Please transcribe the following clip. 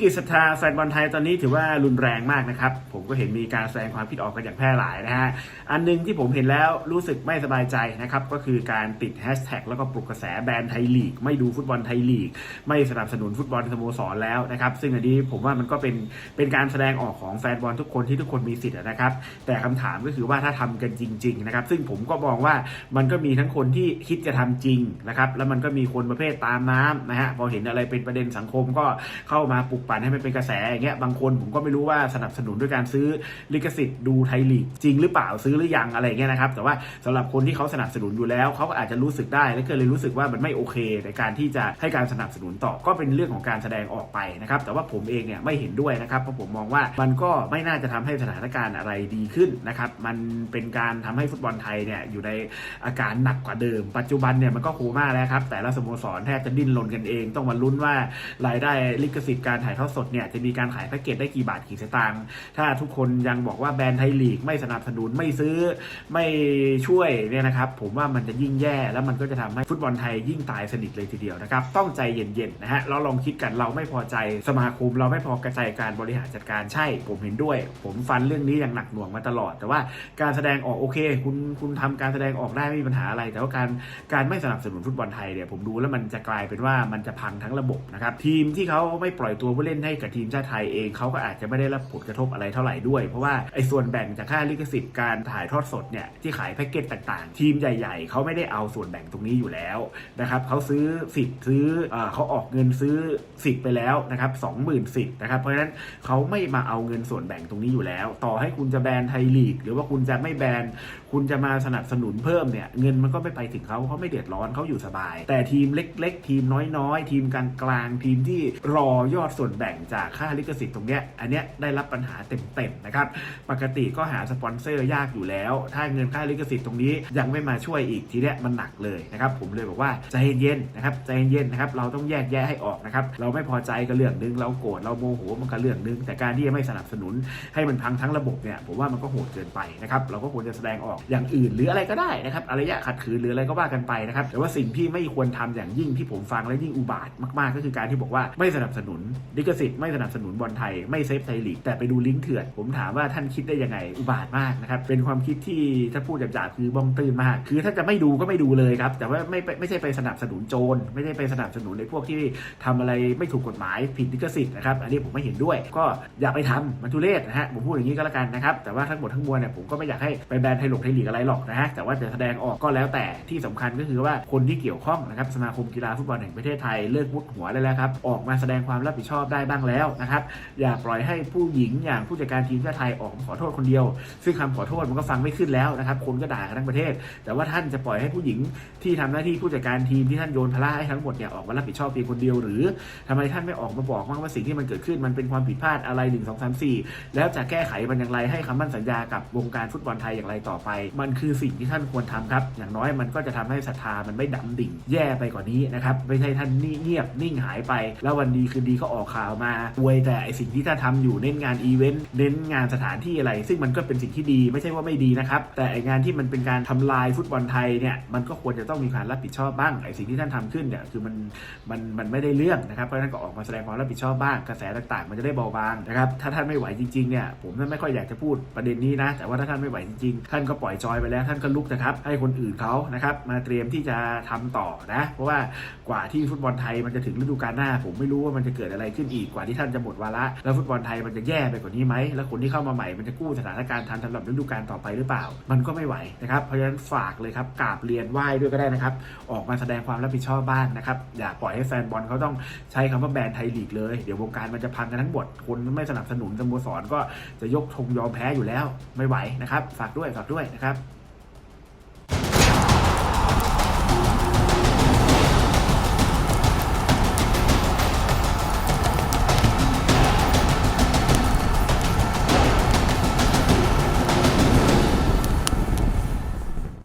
กฤตศรัทธาแฟนบอลไทยตอนนี้ถือว่ารุนแรงมากนะครับ ผมก็เห็นมีการแสดงความคิดออกกันอย่างแพร่หลายนะฮะ อันหนึงที่ผมเห็นแล้วรู้สึกไม่สบายใจนะครับ ก็คือการติดแฮชแท็กแล้วก็ปลุกกระแสแบนไทยลีก ไม่ดูฟุตบอลไทยลีก ไม่สนับสนุนฟุตบอลสโมสรแล้วนะครับ ซึ่งอันนี้ผมว่ามันก็เป็นเป็นการแสดงออกของแฟนบอลทุกคนที่ทุกคนมีสิทธิ์นะครับ แต่คำถามก็คือว่าถ้าทำกันจริง ๆ นะครับ ซึ่งผมก็มองว่ามันก็มีทั้งคนที่คิดจะทำจริงนะครับ แล้วมันก็มีคนประเภทตามน้ำนะฮะพอเห็นอะไรเป็นประเด็นสังคมก็เข้ามาปลุกปั่นให้มันเป็นกระแสอย่างเงี้ยบางคนผมก็ไม่รู้ว่าสนับสนุนด้วยการซื้อลิขสิทธิ์ดูไทยลีกจริงหรือเปล่าซื้อหรือยังอะไรเงี้ยนะครับแต่ว่าสำหรับคนที่เขาสนับสนุนอยู่แล้วเขาก็อาจจะรู้สึกได้แล้วก็เลยรู้สึกว่ามันไม่โอเค ในการที่จะให้การสนับสนุนต่อก็เป็นเรื่องของการแสดงออกไปนะครับแต่ว่าผมเองเนี่ยไม่เห็นด้วยนะครับเพราะผมมองว่ามันก็ไม่น่าจะทำให้สถานการณ์อะไรดีขึ้นนะครับมันเป็นการทำให้ฟุตบอลไทยเนี่ยอยู่ในอาการหนักกว่าเดิม ปัจจุบันเนี่ยมันก็โคม่าแล้วครับแต่ละสโมสรแทบจะดิ้นรนกันเอง ต้องมาลุ้นว่ารายได้ลิขสิทธิ์การถ่ายทอดสดเนี่ยจะมีการขายแพ็กเกจได้กี่บาทกี่สตางค์ถ้าทุกคนยังบอกว่าแบรนด์ไทยลีกไม่สนับสนุนไม่ซื้อไม่ช่วยเนี่ยนะครับผมว่ามันจะยิ่งแย่แล้วมันก็จะทำให้ฟุตบอลไทยยิ่งตายสนิทเลยทีเดียวนะครับต้องใจเย็นๆนะฮะเราลองคิดกันเราไม่พอใจสมาคมเราไม่พอกระจายการบริหารจัดการใช่ ผมเห็นด้วย ผมฟันเรื่องนี้อย่างหนักหน่วงมาตลอด แต่ว่าการแสดงออกโอเค คุณคุณทำการแสดงออกได้ไม่มีปัญหาอะไร แต่ว่าการการไม่สนับสนุนฟุตบอลไทยเนี่ยผมดูแล้วมันจะกลายเป็นว่ามันจะพังทั้งระบบนะครับทีมที่เขาไม่ปล่อยตัวผู้เล่นล่นให้กับทีมชาติไทยเองเขาก็อาจจะไม่ได้รับผลกระทบอะไรเท่าไหร่ด้วย เพราะว่าไอ้ส่วนแบ่งจากค่าลิขสิทธิ์การถ่ายทอดสดเนี่ยที่ขายแพ็กเกจต่างๆ ทีมใหญ่ ๆเขาไม่ได้เอาส่วนแบ่งตรงนี้อยู่แล้วนะครับเขาซื้อสิทธิ์ซื้อเขาออกเงินซื้อสิทธิ์ไปแล้วนะครับสองหมื่นสิทธิ์นะครับเพราะฉะนั้นเขาไม่มาเอาเงินส่วนแบ่งตรงนี้อยู่แล้ว ต่อให้คุณจะแบนไทยลีก หรือว่าคุณจะไม่แบนคุณจะมาสนับสนุนเพิ่มเนี่ยเงินมันก็ไม่ไปถึงเขาเขาไม่เดือดร้อนเขาอยู่สบาย แต่ทีมเล็ก ๆ ทีมน้อยๆ ทีมกลางๆทีมที่รอยอดส่วนแบ่งจากค่าลิขสิทธิ์ตรงเนี้ยอันเนี้ยได้รับปัญหาเต็มๆนะครับปกติก็หาสปอนเซอร์ยากอยู่แล้ว ถ้าเงินค่าลิขสิทธิ์ตรงนี้ยังไม่มาช่วยอีกทีเนี้ยมันหนักเลยนะครับผมเลยบอกว่าใจเย็นๆนะครับใจเย็นๆนะครับเราต้องแยกแยะให้ออกนะครับเราไม่พอใจก็เรื่องนึงเราโกรธเราโมโหมันก็เรื่องนึงแต่การที่จะไม่สนับสนุนให้มันพังทั้งระบบเนี่ยผมว่ามันก็โหดเกินไปนะครับเราก็ควรจะแสดงออกอย่างอื่นหรืออะไรก็ได้นะครับอารยะขัดขืนหรืออะไรก็ว่ากันไปนะครับแต่ว่าสิ่งที่ไม่ควรทำอย่างยิ่งที่ผมฟังและยิ่งอุบาทมากๆ ก็คือการที่บอกว่าไม่สนับสนุนลิขสิทธิ์ไม่สนับสนุนบอลไทยไม่เซฟไทยลีกแต่ไปดูลิงก์เถื่อน ผมถามว่าท่านคิดได้ยังไงอุบาทมากนะครับเป็นความคิดที่ถ้าพูดหยาบๆคือบ้องตื้นมาก คือถ้าจะไม่ดูก็ไม่ดูเลยครับแต่ว่าไม่ไม่ใช่ไปสนับสนุนโจรไม่ได้ไปสนับสนุนในพวกที่ทำอะไรไม่ถูกกฎหมายผิดลิขสิทธิ์นะครับอันนี้ผมไม่เห็นด้วย ก็อย่าไปทำมันทุเรศนะฮะผมพูดอย่างนี้ก็แล้วกันนะครับแต่ว่าทั้งหมดทั้งมวลเนี่ยผมก็ไม่อยากให้ไปแบนไทยหลกไทยลีกอะไรหรอกนะฮะแต่ว่าจะแสดงออกก็แล้วแต่ที่สำคัญก็คือว่าคนที่เกี่ยวข้องนะครับสมาคมกีฬาฟุตบอลแห่งประเทศไทยเลิกมุดหัวได้แล้วครับออกมาแสดงความรับผิดชอบได้บ้างแล้วนะครับ อย่าปล่อยให้ผู้หญิงอย่างผู้จัดการทีมชาติไทยออกมาขอโทษคนเดียว ซึ่งคำขอโทษมันก็ฟังไม่ขึ้นแล้วนะครับ คนก็ด่ากันทั้งประเทศ แต่ว่าท่านจะปล่อยให้ผู้หญิงที่ทำหน้าที่ผู้จัดการทีมที่ท่านโยนภาระให้ทั้งหมดเนี่ยออกมารับผิดชอบเพียงคนเดียวหรือทำไมท่านไม่ออกมาบอกว่าสิ่งที่มันเกิดขึ้นมันเป็นความผิดพลาดอะไรหนึ่งสองสามสี่แล้วจะแก้ไขมันอย่างไรให้คำมั่นสัญญากับวงการฟุตบอลไทยอย่างไรต่อไป มันคือสิ่งที่ท่านควรทำครับ อย่างน้อยมันก็จะทำให้ศรัทธามันไม่ดำดิ่ง แย่ไปกว่านี้นะครับไม่ใช่ท่านนิ่งเงียบนิ่งหายไป แล้ววันดีคืนดีก็ออกข่าวมาอวยแต่ไอสิ่งที่ท่านทำอยู่เน้นงานอีเวนต์เน้นงานสถานที่อะไร ซึ่งมันก็เป็นสิ่งที่ดีไม่ใช่ว่าไม่ดีนะครับ แต่ไองานที่มันเป็นการทำลายฟุตบอลไทยเนี่ยมันก็ควรจะต้องมีการรับผิดชอบบ้างไอสิ่งที่ท่านทำขึ้นเนี่ยคือมันมันมันไม่ได้เรื่องนะครับเพราะฉะนั้นก็ออกมาแสดงความรับผิดชอบบ้างกระแสต่างๆ มันจะได้เบาบางนะครับถ้าท่านไม่ไหวจริงๆเนี่ยผมไม่ค่อยอยากจะพูดประเด็นนี้นะ แต่ว่าถ้าท่านไม่ไหวจริงๆท่านก็ปล่อยจอยไปแล้วท่านก็ลุกนะครับให้คนอื่นเขานะครับมาเตรียมที่จะทำต่อนะ เพราะว่ากว่าที่ฟุตบอลไทยมันจะถึงฤดูกาลหน้า ผมไม่รู้ว่ามันจะเกิดอะไรขึ้นอีกกว่าที่ท่านจะหมดวาระแล้วฟุตบอลไทยมันจะแย่ไปกว่านี้ไหมแล้วคนที่เข้ามาใหม่มันจะกู้สถานการณ์ทันสำหรับฤดูกาลต่อไปหรือเปล่า มันก็ไม่ไหวนะครับเพราะฉะนั้นฝากเลยครับกราบเรียนไหว้ด้วยก็ได้นะครับ ออกมาแสดงความรับผิดชอบบ้างนะครับอย่าปล่อยให้แฟนบอลเขาต้องใช้คำว่าแบนไทยลีกเลยเดี๋ยววงการมันจะพังกันทั้งหมดคนไม่สนับสนุนสโมสรก็จะยกธงยอมแพ้อยู่แล้วไม่ไหวนะครับฝากด้วยฝากด้วยนะครับ